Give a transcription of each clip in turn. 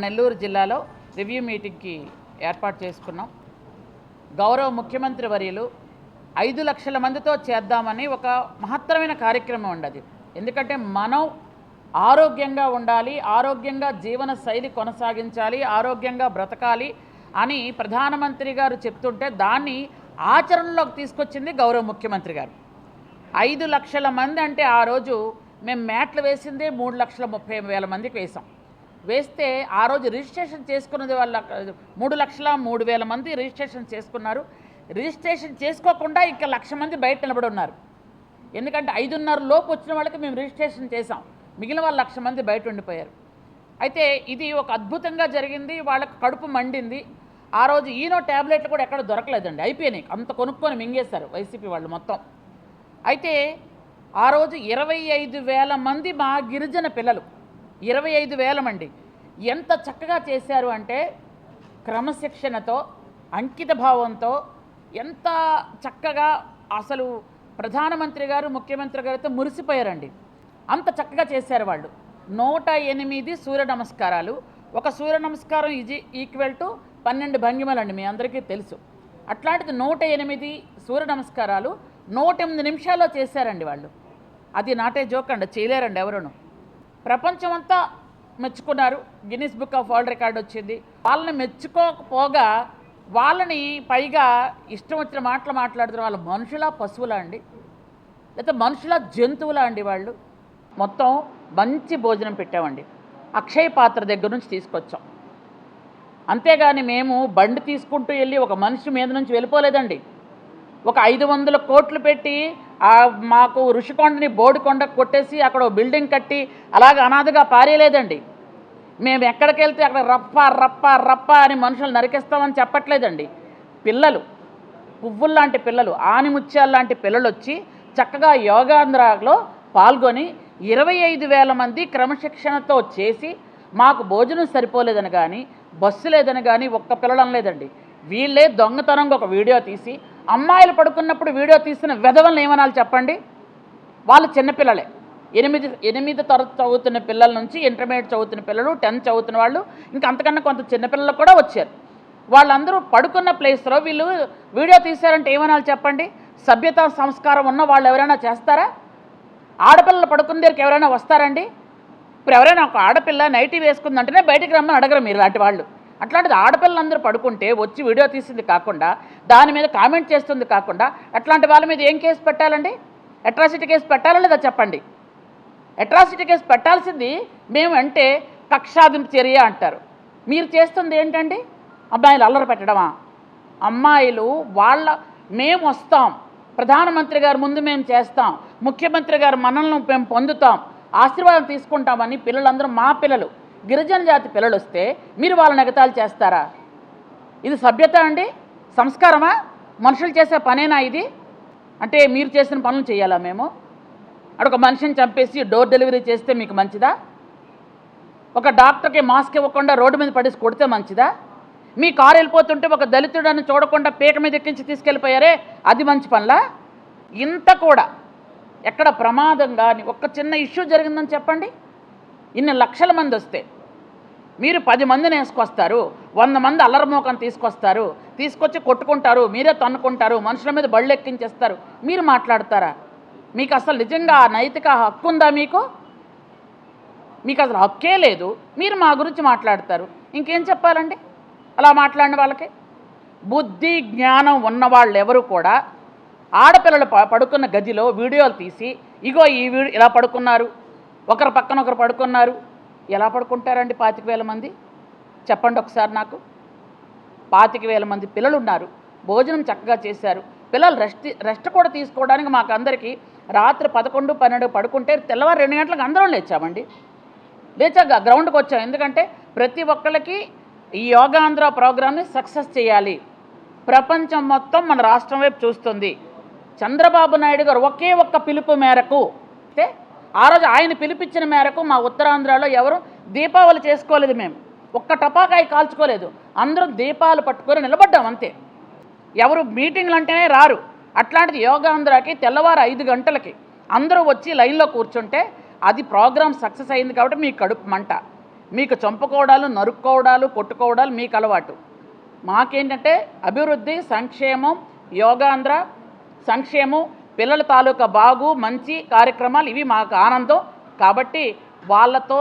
నెల్లూరు జిల్లాలో రివ్యూ మీటింగ్కి ఏర్పాటు చేసుకున్నాం. గౌరవ ముఖ్యమంత్రి వర్యులు ఐదు లక్షల మందితో చేద్దామని ఒక మహత్తరమైన కార్యక్రమం ఉండదు. ఎందుకంటే మనం ఆరోగ్యంగా ఉండాలి ఆరోగ్యంగా జీవన శైలి కొనసాగించాలి ఆరోగ్యంగా బ్రతకాలి అని ప్రధానమంత్రి గారు చెప్తుంటే దాన్ని ఆచరణలోకి తీసుకొచ్చింది గౌరవ ముఖ్యమంత్రి గారు. ఐదు లక్షల మంది అంటే ఆ రోజు మేము మ్యాట్లు వేసిందే మూడు లక్షల ముప్పై వేల మందికి వేసాం. వేస్తే ఆ రోజు రిజిస్ట్రేషన్ చేసుకున్నది వాళ్ళ మూడు లక్షల మూడు వేల మంది రిజిస్ట్రేషన్ చేసుకున్నారు. రిజిస్ట్రేషన్ చేసుకోకుండా ఇంకా లక్ష మంది బయట నిలబడి ఉన్నారు. ఎందుకంటే ఐదున్నర లోపు వచ్చిన వాళ్ళకి మేము రిజిస్ట్రేషన్ చేసాం మిగిలిన వాళ్ళు లక్ష మంది బయట ఉండిపోయారు. అయితే ఇది ఒక అద్భుతంగా జరిగింది. వాళ్ళకి కడుపు మండింది. ఆ రోజు ఈనో ట్యాబ్లెట్లు కూడా ఎక్కడ దొరకలేదండి. అయిపోయినాయి అంత కొనుక్కొని మింగేశారు వైసీపీ వాళ్ళు మొత్తం. అయితే ఆ రోజు ఇరవై ఐదు వేల మంది మా గిరిజన పిల్లలు ఇరవై ఐదు వేల మంది ఎంత చక్కగా చేశారు అంటే క్రమశిక్షణతో అంకిత భావంతో ఎంత చక్కగా అసలు ప్రధానమంత్రి గారు ముఖ్యమంత్రి గారితో మురిసిపోయారండి. అంత చక్కగా చేశారు వాళ్ళు. నూట ఎనిమిది సూర్య నమస్కారాలు. ఒక సూర్య నమస్కారం ఈజీ ఈక్వల్ టు పన్నెండు భంగిమలండి మీ అందరికీ తెలుసు. అట్లాంటిది నూట ఎనిమిది సూర్య నమస్కారాలు నూట ఎనిమిది నిమిషాల్లో చేశారండి వాళ్ళు. అది నాటే జోక్ అండి చేయలేరండి ఎవరును. ప్రపంచమంతా మెచ్చుకున్నారు. Guinness book of world record వచ్చింది. వాళ్ళని మెచ్చుకోకపోగా వాళ్ళని పైగా ఇష్టం వచ్చిన మాటలు మాట్లాడుతున్న వాళ్ళు మనుషులా పశువులా అండి. లేకపోతే మనుషుల జంతువులా అండి వాళ్ళు. మొత్తం మంచి భోజనం పెట్టామండి. అక్షయ పాత్ర దగ్గర నుంచి తీసుకొచ్చాం. అంతేగాని మేము బండి తీసుకుంటూ వెళ్ళి ఒక మనిషి మీద నుంచి వెళ్ళిపోలేదండి. ఒక ఐదు వందల కోట్లు పెట్టి మాకు ఋషికొండని బోడికొండ కొట్టేసి అక్కడ బిల్డింగ్ కట్టి అలాగ అనాథగా పారేయలేదండి. మేము ఎక్కడికి వెళ్తే అక్కడ రప్ప రప్ప రప్ప అని మనుషులు నరికేస్తామని చెప్పట్లేదండి. పిల్లలు పువ్వుల్లాంటి పిల్లలు ఆనిముత్యాల లాంటి పిల్లలు వచ్చి చక్కగా యోగాంధ్రాలో పాల్గొని ఇరవై ఐదు వేల మంది క్రమశిక్షణతో చేసి మాకు భోజనం సరిపోలేదని కానీ బస్సు లేదని కానీ ఒక్క పిల్లలు అనలేదండి. వీళ్ళే దొంగతనంగా ఒక వీడియో తీసి అమ్మాయిలు పడుకున్నప్పుడు వీడియో తీసిన వెధవలను ఏమనాలి చెప్పండి? వాళ్ళు చిన్నపిల్లలే. ఎనిమిది ఎనిమిది తరగతి చదువుతున్న పిల్లల నుంచి ఇంటర్మీడియట్ చదువుతున్న పిల్లలు టెన్త్ చదువుతున్న వాళ్ళు ఇంకా అంతకన్నా కొంత చిన్నపిల్లలు కూడా వచ్చారు. వాళ్ళందరూ పడుకున్న ప్లేస్లో వీళ్ళు వీడియో తీశారంటే ఏమనాలి చెప్పండి? సభ్యత సంస్కారం ఉన్న వాళ్ళు ఎవరైనా చేస్తారా? ఆడపిల్లలు పడుకున్న దగ్గరికి ఎవరైనా వస్తారండి? ఇప్పుడు ఎవరైనా ఒక ఆడపిల్ల నైటీ వేసుకుందంటేనే బయటికి రమ్మని అడగరు మీరు లాంటి వాళ్ళు. అట్లాంటిది ఆడపిల్లలందరూ పడుకుంటే వచ్చి వీడియో తీసింది కాకుండా దాని మీద కామెంట్ చేస్తుంది కాకుండా అట్లాంటి వాళ్ళ మీద ఏం కేసు పెట్టాలండి? అట్రాసిటీ కేసు పెట్టాలా లేదా చెప్పండి? అట్రాసిటీ కేసు పెట్టాల్సింది మేము అంటే కక్షాదింపు చర్య అంటారు. మీరు చేస్తుంది ఏంటండి? అమ్మాయిలు అల్లరి పెట్టడమా? అమ్మాయిలు వాళ్ళ మేము వస్తాం. ప్రధానమంత్రి గారు ముందు మేము చేస్తాం. ముఖ్యమంత్రి గారు మనల్ని మేము పొందుతాం. ఆశీర్వాదం తీసుకుంటామని పిల్లలందరూ మా పిల్లలు. గిరిజన జాతి పిల్లలు వస్తే మీరు వాళ్ళని ఎగతాళి చేస్తారా? ఇది సభ్యత అండి? సంస్కారమా? మనుషులు చేసే పనేనా ఇది? అంటే మీరు చేసిన పనులు చేయాలా మేము? అక్కడ ఒక మనిషిని చంపేసి డోర్ డెలివరీ చేస్తే మీకు మంచిదా? ఒక డాక్టర్కి మాస్క్ ఇవ్వకుండా రోడ్డు మీద పడేసి కొడితే మంచిదా? మీ కారు వెళ్ళిపోతుంటే ఒక దళితుడని చూడకుండా పీక మీద ఎక్కించి తీసుకెళ్ళిపోయారే అది మంచి పనులా? ఇంత కూడా ఎక్కడ ప్రమాదం కానీ ఒక్క చిన్న ఇష్యూ జరిగిందని చెప్పండి. ఇన్ని లక్షల మంది వస్తే మీరు పది మందిని వేసుకొస్తారు వంద మంది అల్లరమోకం తీసుకొస్తారు తీసుకొచ్చి కొట్టుకుంటారు మీరే తన్నుకుంటారు మనుషుల మీద బళ్ళు ఎక్కించేస్తారు. మీరు మాట్లాడతారా? మీకు అసలు నిజంగా ఆ నైతిక హక్కు ఉందా మీకు? మీకు అసలు హక్కే లేదు. మీరు మా గురించి మాట్లాడతారు. ఇంకేం చెప్పాలండి? అలా మాట్లాడిన వాళ్ళకి? బుద్ధి జ్ఞానం ఉన్న వాళ్ళు ఎవరు కూడా ఆడపిల్లలు పడుకున్న గదిలో వీడియోలు తీసి ఇగో ఈ వీడియో ఇలా పడుకున్నారు ఒకరు పక్కన ఒకరు పడుకున్నారు. ఎలా పడుకుంటారండి పాతిక వేల మంది? చెప్పండి ఒకసారి నాకు. పాతిక వేల మంది పిల్లలు ఉన్నారు భోజనం చక్కగా చేశారు. పిల్లలు రెస్ట్ రెస్ట్ కూడా తీసుకోవడానికి మాకు అందరికీ రాత్రి పదకొండు పన్నెండు పడుకుంటే తెల్లవారు రెండు గంటలకు అందరం లేచామండి. లేచాక గ్రౌండ్కి వచ్చాం. ఎందుకంటే ప్రతి ఒక్కళ్ళకి ఈ యోగాంధ్ర ప్రోగ్రామ్ని సక్సెస్ చేయాలి. ప్రపంచం మొత్తం మన రాష్ట్రం వైపు చూస్తుంది. చంద్రబాబు నాయుడు గారు ఒకే ఒక్క పిలుపు మేరకు అయితే ఆ రోజు ఆయన పిలిపించిన మేరకు మా ఉత్తరాంధ్రలో ఎవరు దీపావళి చేసుకోలేదు మేము. ఒక్క టపాకాయ కాల్చుకోలేదు. అందరూ దీపాలు పట్టుకొని నిలబడ్డాం అంతే. ఎవరు మీటింగ్లు అంటేనే రారు. అట్లాంటిది యోగాంధ్రకి తెల్లవారు ఐదు గంటలకి అందరూ వచ్చి లైన్లో కూర్చుంటే అది ప్రోగ్రామ్ సక్సెస్ అయింది కాబట్టి మీ కడుపు మంట. మీకు చంపుకోవడాలు నరుక్కోవడాలు కొట్టుకోవడాలు మీకు అలవాటు. మాకేంటంటే అభివృద్ధి సంక్షేమం యోగాంధ్ర సంక్షేమం పిల్లల తాలూకా బాగు మంచి కార్యక్రమాలు ఇవి మాకు ఆనందం. కాబట్టి వాళ్ళతో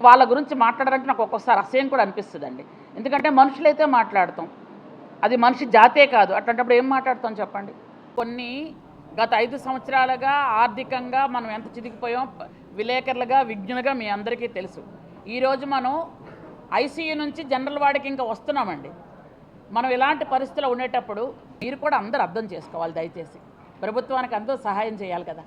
వాళ్ళ గురించి మాట్లాడాలంటే నాకు ఒక్కొక్కసారి అసహ్యం కూడా అనిపిస్తుందండి. ఎందుకంటే మనుషులైతే మాట్లాడతాం. అది మనిషి జాతే కాదు. అట్లాంటప్పుడు ఏం మాట్లాడతాం చెప్పండి? కొన్ని గత ఐదు సంవత్సరాలుగా ఆర్థికంగా మనం ఎంత చిదిగిపోయాం? విలేకరులుగా విజ్ఞులుగా మీ అందరికీ తెలుసు. ఈరోజు మనం ఐసీయూ నుంచి జనరల్ వాడికి ఇంకా వస్తున్నామండి. మనం ఇలాంటి పరిస్థితుల్లో ఉండేటప్పుడు మీరు కూడా అందరూ అర్థం చేసుకోవాలి దయచేసి. ప్రభుత్వానికి అందరూ సహాయం చేయాలి కదా.